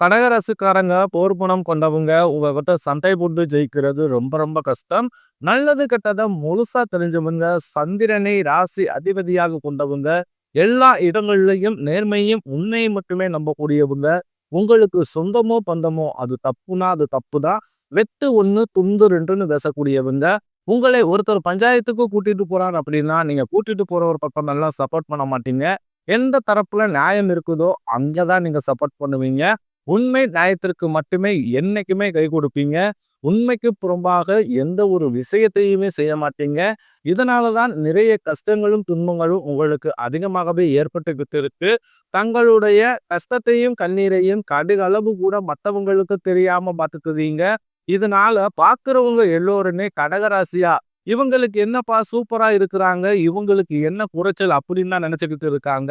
கடகராசிக்காரங்க போர் குணம் கொண்டவங்க உங்ககிட்ட சண்டை போட்டு ஜெயிக்கிறது ரொம்ப ரொம்ப கஷ்டம். நல்லது கெட்டதை முழுசா தெரிஞ்சவங்க சந்திரனை ராசி அதிபதியாக கொண்டவங்க எல்லா இடங்கள்லையும் நேர்மையும் உண்மையை மட்டுமே நம்பக்கூடியவங்க. உங்களுக்கு சொந்தமோ பந்தமோ அது தப்புனா அது தப்பு தான் வெட்டு ஒன்று துந்து ரெண்டுன்னு பேசக்கூடியவங்க. உங்களை ஒருத்தர் பஞ்சாயத்துக்கும் கூட்டிட்டு போறார் அப்படின்னா நீங்க கூட்டிட்டு போற ஒரு பக்கம் நல்லா சப்போர்ட் பண்ண மாட்டீங்க. எந்த தரப்புல நியாயம் இருக்குதோ அங்கதான் நீங்க சப்போர்ட் பண்ணுவீங்க. உண்மை நியாயத்திற்கு மட்டுமே என்னைக்குமே கை கொடுப்பீங்க. உண்மைக்கு புறம்பாக எந்த ஒரு விஷயத்தையுமே செய்ய மாட்டீங்க. இதனால தான் நிறைய கஷ்டங்களும் துன்பங்களும் உங்களுக்கு அதிகமாகவே ஏற்பட்டுக்கிட்டு இருக்கு. தங்களுடைய கஷ்டத்தையும் கண்ணீரையும் கடுகளவு கூட மற்றவங்களுக்கு தெரியாம பார்த்துக்குதீங்க இதனால பார்க்குறவங்க எல்லோருமே கடகராசியா? இவங்களுக்கு என்னப்பா சூப்பரா இருக்கிறாங்க? இவங்களுக்கு என்ன குறைச்சல் அப்படின்னு தான் நினைச்சுக்கிட்டு இருக்காங்க.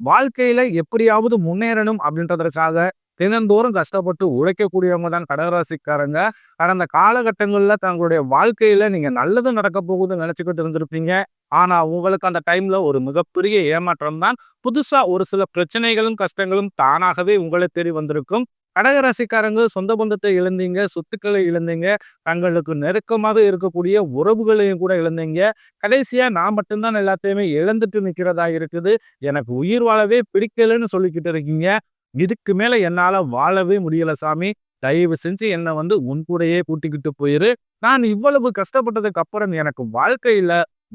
வாழ்க்கையில எப்படியாவது முன்னேறணும் அப்படின்றதற்காக தினந்தோறும் கஷ்டப்பட்டு உழைக்கக்கூடியவங்க தான் கடகராசிக்காரங்க. கடந்த காலகட்டங்கள்ல தங்களுடைய வாழ்க்கையில நீங்க நல்லது நடக்க போகுதுன்னு நினைச்சுக்கிட்டு இருந்திருப்பீங்க. ஆனா உங்களுக்கு அந்த டைம்ல ஒரு மிகப்பெரிய ஏமாற்றம் தான். புதுசா ஒரு சில பிரச்சனைகளும் கஷ்டங்களும் தானாகவே உங்களை தேடி வந்திருக்கும். கடகராசிக்காரங்க சொந்த பந்தத்தை இழந்தீங்க சொத்துக்களை இழந்தீங்க தங்களுக்கு நெருக்கமாக இருக்கக்கூடிய உறவுகளையும் கூட இழந்தீங்க. கடைசியா நான் மட்டும்தான் எல்லாத்தையுமே இழந்துட்டு நிக்கிறதா இருக்குது. எனக்கு உயிர் வாழவே பிடிக்கலன்னு சொல்லிக்கிட்டு இருக்கீங்க. இதுக்கு மேல என்னால வாழவே முடியல சாமி. தயவு செஞ்சு என்னை வந்து உன் கூடையே கூட்டிக்கிட்டு போயிரு. நான் இவ்வளவு கஷ்டப்பட்டதுக்கு அப்புறம் எனக்கு வாழ்க்கையில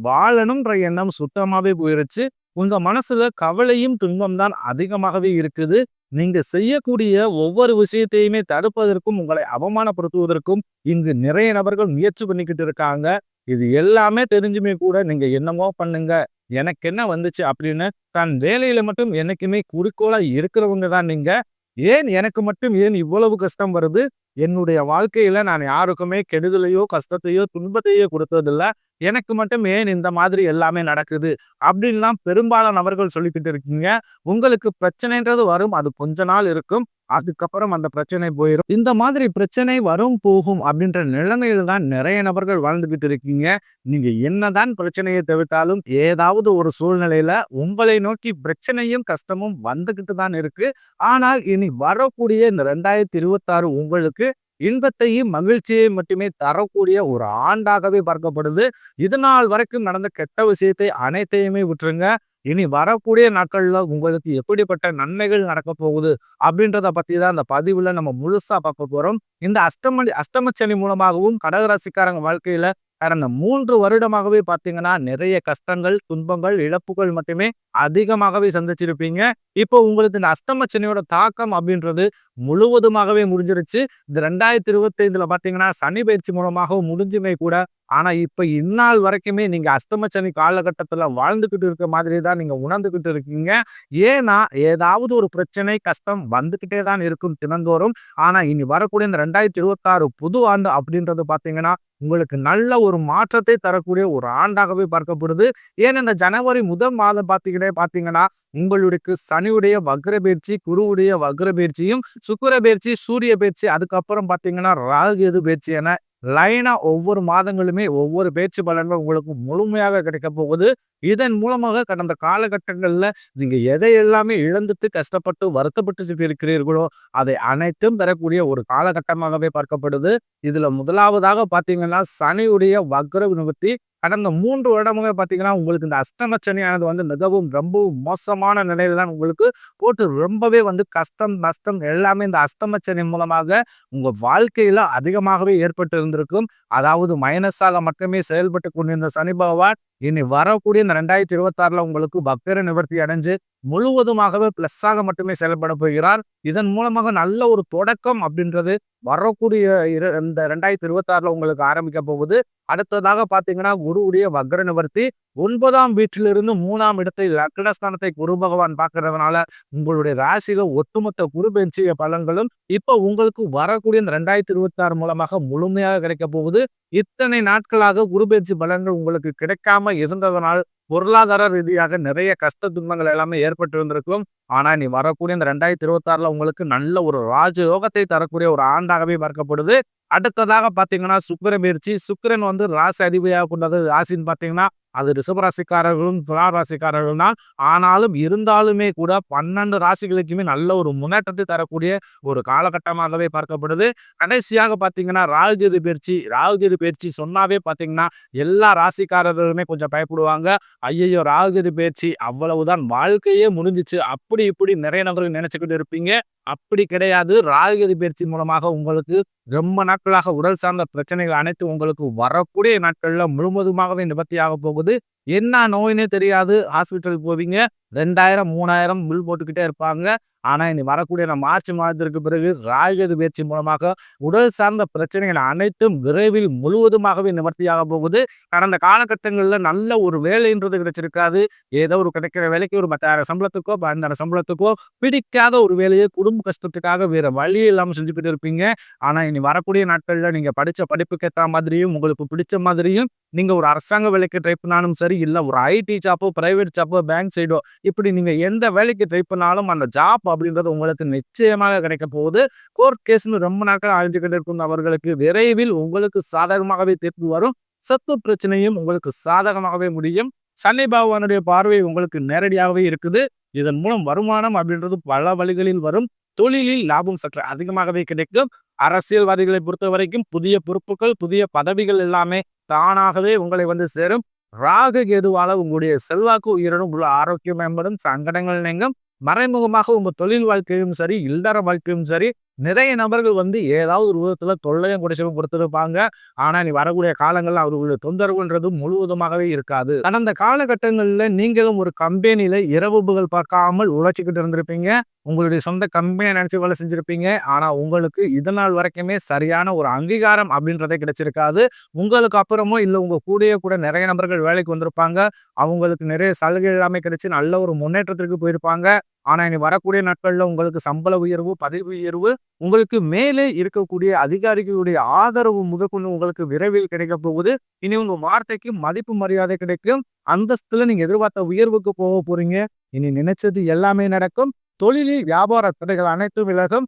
வாழணும்ன்ற எண்ணம் சுத்தமாவே போயிருச்சு. உங்க மனசுல கவலையும் துன்பம் தான் அதிகமாகவே இருக்குது. நீங்க செய்யக்கூடிய ஒவ்வொரு விஷயத்தையுமே தடுப்பதற்கும் உங்களை அவமானப்படுத்துவதற்கும் இங்கு நிறைய நபர்கள் முயற்சி பண்ணிக்கிட்டு இருக்காங்க. இது எல்லாமே தெரிஞ்சுமே கூட நீங்க என்னமோ பண்ணுங்க. எனக்கு என்ன வந்துச்சு அப்படின்னு தன் வேலையில மட்டும் என்னைக்குமே குறிக்கோளா இருக்கிறவங்க தான் நீங்க. ஏன் எனக்கு மட்டும் ஏன் இவ்வளவு கஷ்டம் வருது? என்னுடைய வாழ்க்கையில நான் யாருக்குமே கெடுதலையோ கஷ்டத்தையோ துன்பத்தையோ கொடுத்ததில்ல. எனக்கு மட்டும் ஏன் இந்த மாதிரி எல்லாமே நடக்குது? அப்படின்லாம் பெரும்பாலான நபர்கள் சொல்லிக்கிட்டு இருக்கீங்க. உங்களுக்கு பிரச்சனைன்றது வரும் அது கொஞ்ச நாள் இருக்கும் அதுக்கப்புறம் அந்த பிரச்சனை போயிடும் இந்த மாதிரி பிரச்சனை வரும் போகும் அப்படின்ற நிலைமையில தான் நிறைய நபர்கள் வாழ்ந்துகிட்டு இருக்கீங்க. நீங்க என்னதான் பிரச்சனையை தவிர்த்தாலும் ஏதாவது ஒரு சூழ்நிலையில உங்களை நோக்கி பிரச்சனையும் கஷ்டமும் வந்துகிட்டு தான் இருக்கு. ஆனால் இனி வரக்கூடிய இந்த ரெண்டாயிரத்தி இருபத்தாறு உங்களுக்கு இன்பத்தையும் மகிழ்ச்சியையும் மட்டுமே தரக்கூடிய ஒரு ஆண்டாகவே பார்க்கப்படுது. இதனால் வரைக்கும் நடந்த கெட்ட விஷயத்தை அனைத்தையுமே விட்டுருங்க. இனி வரக்கூடிய நாட்களில் உங்களுக்கு எப்படிப்பட்ட நன்மைகள் நடக்க போகுது அப்படின்றத பற்றி தான் அந்த பதிவில் நம்ம முழுசாக பார்க்க போகிறோம் இந்த அஷ்டம அஷ்டமச்சனி மூலமாகவும் கடகராசிக்காரங்க வாழ்க்கையில் கடந்த மூன்று வருடமாகவே பார்த்தீங்கன்னா நிறைய கஷ்டங்கள் துன்பங்கள் இழப்புகள் மட்டுமே அதிகமாகவே சந்திச்சிருப்பீங்க. இப்போ உங்களுக்கு இந்த அஸ்தமச்சனையோட தாக்கம் அப்படின்றது முழுவதுமாகவே முடிஞ்சிருச்சு. இந்த ரெண்டாயிரத்தி இருபத்தி ஐந்துல பாத்தீங்கன்னா சனி பயிற்சி மூலமாகவும் முடிஞ்சுமே கூட ஆனால் இப்போ இந்நாள் வரைக்குமே நீங்கள் அஸ்தமச்சனி காலகட்டத்தில் வாழ்ந்துக்கிட்டு இருக்க மாதிரி தான் நீங்கள் உணர்ந்துக்கிட்டு இருக்கீங்க. ஏன்னா ஏதாவது ஒரு பிரச்சனை கஷ்டம் வந்துக்கிட்டே தான் இருக்கும் தினந்தோறும். ஆனால் இனி வரக்கூடிய இந்த ரெண்டாயிரத்தி இருபத்தாறு புது ஆண்டு அப்படின்றது பார்த்தீங்கன்னா உங்களுக்கு நல்ல ஒரு மாற்றத்தை தரக்கூடிய ஒரு ஆண்டாகவே பார்க்கப்படுது. ஏன் இந்த ஜனவரி முதல் மாதம் பார்த்தீங்கன்னா பார்த்தீங்கன்னா உங்களுக்கு சனியுடைய வக்ர பயிற்சி குருவுடைய வக்ர பயிற்சியும் சுக்கர பயிற்சி சூரிய பயிற்சி அதுக்கப்புறம் பார்த்தீங்கன்னா ராகு எது பயிற்சி என லைனாக ஒவ்வொரு மாதங்களுமே ஒவ்வொரு பேச்சு பலன்கள் உங்களுக்கு முழுமையாக கிடைக்க போகுது. இதன் மூலமாக கடந்த காலகட்டங்களில் நீங்கள் எதை எல்லாமே இழந்துட்டு கஷ்டப்பட்டு வருத்தப்பட்டு இருக்கிறீர்களோ அதை அனைத்தும் பெறக்கூடிய ஒரு காலகட்டமாகவே பார்க்கப்படுது. இதில் முதலாவதாக பார்த்தீங்கன்னா சனியுடைய வக்ர நிவர்த்தி கடந்த மூன்று வருடமுமே பார்த்தீங்கன்னா உங்களுக்கு இந்த அஷ்டம சனியானது வந்து மிகவும் ரொம்பவும் மோசமான நிலையில தான் உங்களுக்கு போட்டு ரொம்பவே வந்து கஷ்டம் நஷ்டம் எல்லாமே இந்த அஷ்டம சனி மூலமாக உங்க வாழ்க்கையில அதிகமாகவே ஏற்பட்டு இருந்திருக்கும் அதாவது மைனஸாக மட்டுமே செயல்பட்டு கொண்டிருந்த சனி பகவான் இனி வரக்கூடிய இந்த ரெண்டாயிரத்தி இருபத்தாறுல உங்களுக்கு பக்தர நிவர்த்தி அடைஞ்சு முழுவதுமாகவே பிளஸ்ஸாக மட்டுமே செயல்பட போகிறார். இதன் மூலமாக நல்ல ஒரு தொடக்கம் அப்படின்றது வரக்கூடிய இந்த ரெண்டாயிரத்தி இருபத்தாறுல உங்களுக்கு ஆரம்பிக்க போகுது. அடுத்ததாக பார்த்தீங்கன்னா குருவுடைய வக்ர நிவர்த்தி ஒன்பதாம் வீட்டிலிருந்து மூணாம் இடத்தை லக்னஸ்தானத்தை குரு பகவான் பார்க்கறதுனால உங்களுடைய ராசிகள் ஒட்டுமொத்த குரு பெஞ்சிய பலன்களும் இப்ப உங்களுக்கு வரக்கூடிய இந்த ரெண்டாயிரத்தி இருபத்தி ஆறு மூலமாக முழுமையாக கிடைக்க போகுது. இத்தனை நாட்களாக குரு பெயர்ச்சி பலன்கள் உங்களுக்கு கிடைக்காம இருந்ததனால் பொருளாதார ரீதியாக நிறைய கஷ்ட துன்பங்கள் எல்லாமே ஏற்பட்டு இருந்திருக்கும். ஆனா நீ வரக்கூடிய இந்த ரெண்டாயிரத்தி இருபத்தி ஆறுல உங்களுக்கு நல்ல ஒரு ராஜயோகத்தை தரக்கூடிய ஒரு ஆண்டாகவே பார்க்கப்படுது. அடுத்ததாக பாத்தீங்கன்னா சுக்கிர பயிற்சி. சுக்கிரன் வந்து ராசி அதிபதியாக கொண்டது. ராசின்னு பாத்தீங்கன்னா அது ரிஷபராசிக்காரர்களும் துலா ராசிக்காரர்கள் தான் ஆனாலும் இருந்தாலுமே கூட பன்னெண்டு ராசிகளுக்குமே நல்ல ஒரு முன்னேற்றத்தை தரக்கூடிய ஒரு காலகட்டமாகவே பார்க்கப்படுது. கடைசியாக பார்த்தீங்கன்னா ராகுகேது பயிற்சி ராகுகேது பயிற்சி சொன்னாவே பார்த்தீங்கன்னா எல்லா ராசிக்காரர்களுமே கொஞ்சம் பயப்படுவாங்க. ஐயையோ ராகுகேது பயிற்சி அவ்வளவுதான் வாழ்க்கையே முடிஞ்சிச்சு. அப்படி இப்படி நிறைய நபர்கள் நினைச்சுக்கிட்டு இருப்பீங்க. அப்படி கிடையாது. ராகுகதி பயிற்சி மூலமாக உங்களுக்கு ரொம்ப நாட்களாக உடல் சார்ந்த பிரச்சனைகள் அனைத்து உங்களுக்கு வரக்கூடிய நாட்களில் முழுவதுமாகவே நிவர்த்தியாக போகுது. போது என்ன நோயினே தெரியாது. ஹாஸ்பிட்டலுக்கு போவீங்க. ரெண்டாயிரம் மூணாயிரம் பில் போட்டுக்கிட்டே இருப்பாங்க. ஆனால் இனி வரக்கூடிய நம்ம மார்ச் மாதத்திற்கு பிறகு ராகுகது பயிற்சி மூலமாக உடல் சார்ந்த பிரச்சனைகள் அனைத்தும் விரைவில் முழுவதுமாகவே நிவர்த்தியாக போகுது. கடந்த காலகட்டங்களில் நல்ல ஒரு வேலைன்றது கிடைச்சிருக்காது. ஏதோ ஒரு கிடைக்கிற வேலைக்கு ஒரு பத்தாயிரம் சம்பளத்துக்கோ பதினாயிரம் சம்பளத்துக்கோ பிடிக்காத ஒரு வேலையை குடும்ப கஷ்டத்துக்காக வேற வழி இல்லாமல் செஞ்சுக்கிட்டு இருப்பீங்க. ஆனால் இனி வரக்கூடிய நாட்களில் நீங்கள் படித்த படிப்புக்கு ஏற்ற மாதிரியும் உங்களுக்கு பிடிச்ச மாதிரியும் நீங்கள் ஒரு அரசாங்க வேலைக்கு ட்ரை பண்ணாலும் சரி இல்லை. ஒரு ஐடி ஜாப்போ பிரைவேட் ஜாப்போ பேங்க் சைடோ இப்படி நீங்க எந்த வேலைக்கு ட்ரை பண்ணாலும் அந்த ஜாப் அப்படின்றது உங்களுக்கு நிச்சயமாக கிடைக்க போகுது. கோர்ட் கேஸ்னு ரொம்ப நாட்கள் அழிஞ்சுக்கிட்டு இருக்கும் அவர்களுக்கு விரைவில் உங்களுக்கு சாதகமாகவே தீர்ப்பு வரும். சத்து பிரச்சனையும் உங்களுக்கு சாதகமாகவே முடியும். சன்னி பகவானுடைய பார்வை உங்களுக்கு நேரடியாகவே இருக்குது. இதன் மூலம் வருமானம் அப்படின்றது பல வழிகளில் வரும். தொழிலில் லாபம் சற்று அதிகமாகவே கிடைக்கும். அரசியல்வாதிகளை பொறுத்த வரைக்கும் புதிய பொறுப்புகள் புதிய பதவிகள் எல்லாமே தானாகவே உங்களை வந்து சேரும். ராகு கேதுவால உங்களுடைய செல்வாக்கு உயிரினும் உள்ள ஆரோக்கியம் மேம்படும் சங்கடங்கள் நீங்கும் மறைமுகமாக உங்க தொழில் வாழ்க்கையும் சரி இல்லற வாழ்க்கையும் சரி நிறைய நபர்கள் வந்து ஏதாவது ஒரு விதத்தில் தொல்லையும் குடிசையும் கொடுத்துருப்பாங்க. ஆனால் நீ வரக்கூடிய காலங்களில் அவர்களுடைய தொந்தரவுன்றது முழுவதுமாகவே இருக்காது. கடந்த காலகட்டங்களில் நீங்களும் ஒரு கம்பெனியில் இரவு புகழ் பார்க்காமல் உழைச்சிக்கிட்டு இருந்திருப்பீங்க. உங்களுடைய சொந்த கம்பெனியை நினச்சி வேலை செஞ்சுருப்பீங்க. ஆனால் உங்களுக்கு இதனால் வரைக்குமே சரியான ஒரு அங்கீகாரம் அப்படின்றதே கிடைச்சிருக்காது. உங்களுக்கு அப்புறமோ இல்லை உங்கள் கூடயே கூட நிறைய நபர்கள் வேலைக்கு வந்திருப்பாங்க. அவங்களுக்கு நிறைய சலுகை எல்லாமே கிடைச்சி நல்ல ஒரு முன்னேற்றத்திற்கு போயிருப்பாங்க. ஆனால் இனி வரக்கூடிய நாட்களில் உங்களுக்கு சம்பள உயர்வு பதவி உயர்வு உங்களுக்கு மேலே இருக்கக்கூடிய அதிகாரிகளுடைய ஆதரவு முதற்கொண்டு உங்களுக்கு விரைவில் கிடைக்க போகுது. இனி உங்கள் வார்த்தைக்கு மதிப்பு மரியாதை கிடைக்கும். அந்தஸ்தில் நீங்கள் எதிர்பார்த்த உயர்வுக்கு போக போகிறீங்க இனி நினைச்சது எல்லாமே நடக்கும். தொழிலில் வியாபார தடைகள் அனைத்தும் விலகும்.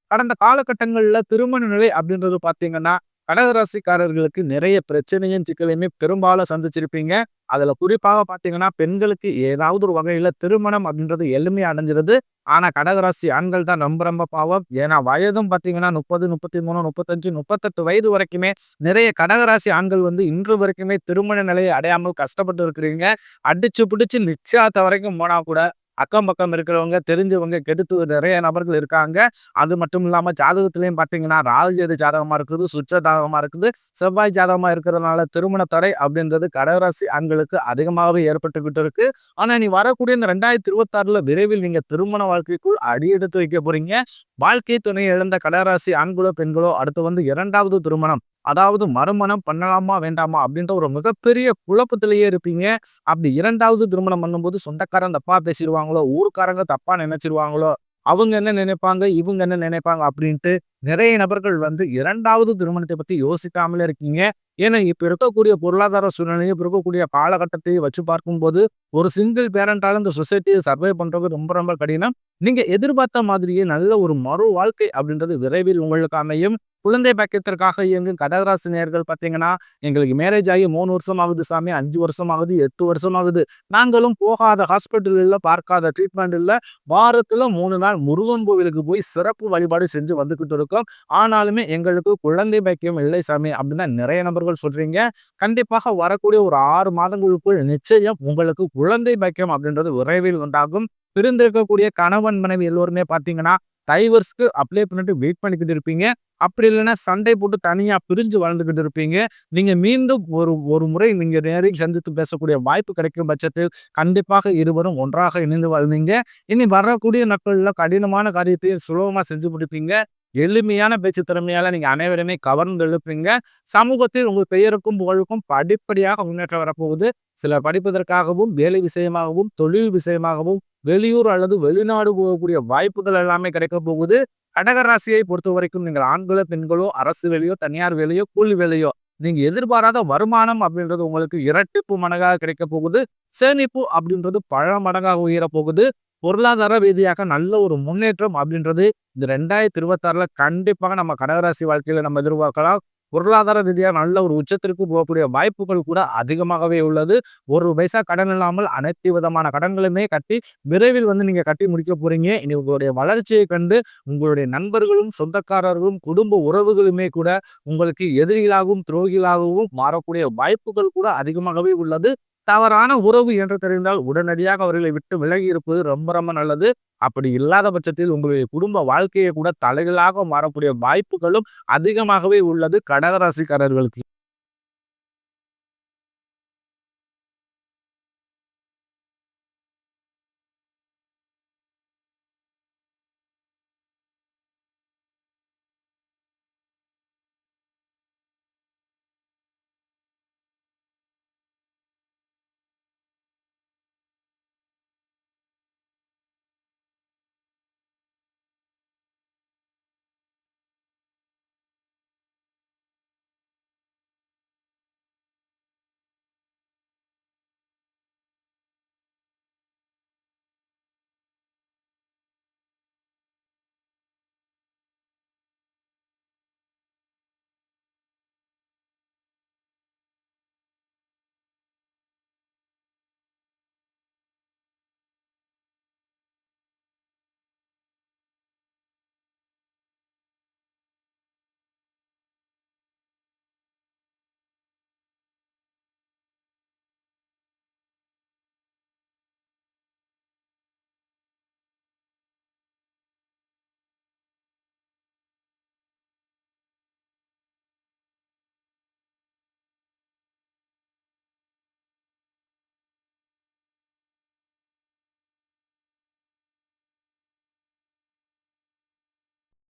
கடந்த காலகட்டங்களில் திருமண நிலை அப்படின்றது பார்த்தீங்கன்னா கடகராசிக்காரர்களுக்கு நிறைய பிரச்சனையும் சிக்கலையுமே பெரும்பாலும் சந்திச்சிருப்பீங்க. அதில் குறிப்பாக பார்த்தீங்கன்னா பெண்களுக்கு ஏதாவது ஒரு வகையில் திருமணம் அப்படின்றது எளிமையை அடைஞ்சிருது. ஆனால் கடகராசி ஆண்கள் தான் ரொம்ப ரொம்ப பாவம். ஏன்னா வயதும் பார்த்தீங்கன்னா முப்பது முப்பத்தி மூணு முப்பத்தஞ்சு முப்பத்தெட்டு வயது வரைக்குமே நிறைய கடகராசி ஆண்கள் வந்து இன்று வரைக்குமே திருமண நிலையை அடையாமல் கஷ்டப்பட்டு இருக்கிறீங்க. அடிச்சு பிடிச்சு நிச்சயத்த வரைக்கும் போனால் கூட அக்கம் பக்கம் இருக்கிறவங்க தெரிஞ்சவங்க கெடுத்து நிறைய நபர்கள் இருக்காங்க. அது மட்டும் இல்லாம ஜாதகத்திலையும் பார்த்தீங்கன்னா ராகுகேது ஜாதகமா இருக்குது சுற்ற ஜாதகமா இருக்குது. செவ்வாய் ஜாதகமா இருக்கிறதுனால திருமண தடை அப்படின்றது கடகராசி ஆண்களுக்கு அதிகமாகவே ஏற்பட்டுக்கிட்டு இருக்கு. ஆனா நீ வரக்கூடிய இந்த ரெண்டாயிரத்தி இருபத்தி ஆறுல விரைவில் நீங்க திருமண வாழ்க்கைக்குள் அடி எடுத்து வைக்க போறீங்க. வாழ்க்கை துணை இழந்த கடகராசி ஆண்களோ பெண்களோ அடுத்து வந்து இரண்டாவது திருமணம். அதாவது மறுமணம் பண்ணலாமா வேண்டாமா அப்படின்ற ஒரு மிகப்பெரிய குழப்பத்திலேயே இருப்பீங்க. அப்படி இரண்டாவது திருமணம் பண்ணும்போது சொந்தக்காரன் தப்பா பேசிடுவாங்களோ ஊருக்காரங்க தப்பா நினைச்சிருவாங்களோ அவங்க என்ன நினைப்பாங்க இவங்க என்ன நினைப்பாங்க அப்படின்ட்டு நிறைய நபர்கள் வந்து இரண்டாவது திருமணத்தை பத்தி யோசிக்காமலே இருக்கீங்க. ஏன்னா இப்போ இருக்கக்கூடிய பொருளாதார சூழ்நிலையும் இப்போ இருக்கக்கூடிய காலகட்டத்தை வச்சு பார்க்கும்போது ஒரு சிங்கிள் பேரண்டால இந்த சொசைட்டியை சர்வை பண்ணுறது ரொம்ப ரொம்ப கடினம். நீங்கள் எதிர்பார்த்த மாதிரியே நல்ல ஒரு மறு வாழ்க்கை அப்படின்றது விரைவில் உங்களுக்கு அமையும். குழந்தை பாக்கியத்திற்காக இயங்கும் கடகராசி நேர்கள் பார்த்தீங்கன்னா எங்களுக்கு மேரேஜ் ஆகி மூணு வருஷம் ஆகுது சாமி அஞ்சு வருஷம் ஆகுது எட்டு வருஷம் ஆகுது நாங்களும் போகாத ஹாஸ்பிட்டலில் பார்க்காத ட்ரீட்மெண்ட் இல்லை வாரத்தில் மூணு நாள் முருகன் கோவிலுக்கு போய் சிறப்பு வழிபாடு செஞ்சு வந்துக்கிட்டு இருக்கோம். ஆனாலுமே எங்களுக்கு குழந்தை பாக்கியம் இல்லை சாமி அப்படின்னு தான் நிறைய நபர்கள் சொல்றீங்க. கண்டிப்பாக வரக்கூடிய ஒரு ஆறு மாதங்களுக்குள் நிச்சயம் உங்களுக்கு குழந்தை பாக்கியம் அப்படின்றது விரைவில் உண்டாகும். பிரிந்திருக்கக்கூடிய கணவன் மனைவி எல்லோருமே பார்த்தீங்கன்னா டைவர்ஸ்க்கு அப்ளை பண்ணிட்டு வெயிட் பண்ணிக்கிட்டு இருப்பீங்க. அப்படி இல்லைன்னா சண்டை போட்டு தனியா பிரிஞ்சு வளர்ந்துக்கிட்டு இருப்பீங்க. நீங்க மீண்டும் ஒரு ஒரு முறை நீங்க நேரில் சந்தித்து பேசக்கூடிய வாய்ப்பு கிடைக்கும் பட்சத்தில் கண்டிப்பாக இருவரும் ஒன்றாக இணைந்து வாழ்ந்தீங்க இனி வரக்கூடிய நாட்களில் கடினமான காரியத்தையும் சுலபமா செஞ்சு முடிப்பீங்க. எளிமையான பேச்சு திறமையால் நீங்கள் அனைவருமே கவர்ந்து எழுப்பீங்க சமூகத்தில் உங்கள் பெயருக்கும் புகழுக்கும் படிப்படியாக முன்னேற்றம் வரப்போகுது. சில படிப்பதற்காகவும் வேலை விஷயமாகவும் தொழில் விஷயமாகவும் வெளியூர் அல்லது வெளிநாடு போகக்கூடிய வாய்ப்புகள் எல்லாமே கிடைக்க போகுது. கடகராசியை பொறுத்த வரைக்கும் நீங்கள் ஆண்களோ பெண்களோ அரசு வேலையோ தனியார் வேலையோ கூலி வேலையோ நீங்கள் எதிர்பாராத வருமானம் அப்படின்றது உங்களுக்கு இரட்டிப்பு மடங்காக கிடைக்க போகுது. சேமிப்பு அப்படின்றது பல மடங்காக உயர போகுது. பொருளாதார ரீதியாக நல்ல ஒரு முன்னேற்றம் அப்படின்றது இந்த ரெண்டாயிரத்தி இருபத்தாறுல கண்டிப்பாக நம்ம கடகராசி வாழ்க்கையில நம்ம எதிர்பார்க்கலாம். பொருளாதார ரீதியாக நல்ல ஒரு உச்சத்திற்கு போகக்கூடிய வாய்ப்புகள் கூட அதிகமாகவே உள்ளது. ஒரு பைசா கடன் இல்லாமல் அனைத்து விதமான கடன்களுமே கட்டி விரைவில் வந்து நீங்கள் கட்டி முடிக்க போறீங்க. இனி உங்களுடைய வளர்ச்சியை கண்டு உங்களுடைய நண்பர்களும் சொந்தக்காரர்களும் குடும்ப உறவுகளுமே கூட உங்களுக்கு எதிரிகளாகவும் துரோகிகளாகவும் மாறக்கூடிய வாய்ப்புகள் கூட அதிகமாகவே உள்ளது. தவறான உறவு என்று தெரிந்தால் உடனடியாக அவர்களை விட்டு விலகி இருப்பது ரொம்ப ரொம்ப நல்லது. அப்படி இல்லாத பட்சத்தில் உங்களுடைய குடும்ப வாழ்க்கையை கூட தலைகளாக மாறக்கூடிய வாய்ப்புகளும் அதிகமாகவே உள்ளது. கடகராசிக்காரர்களுக்கு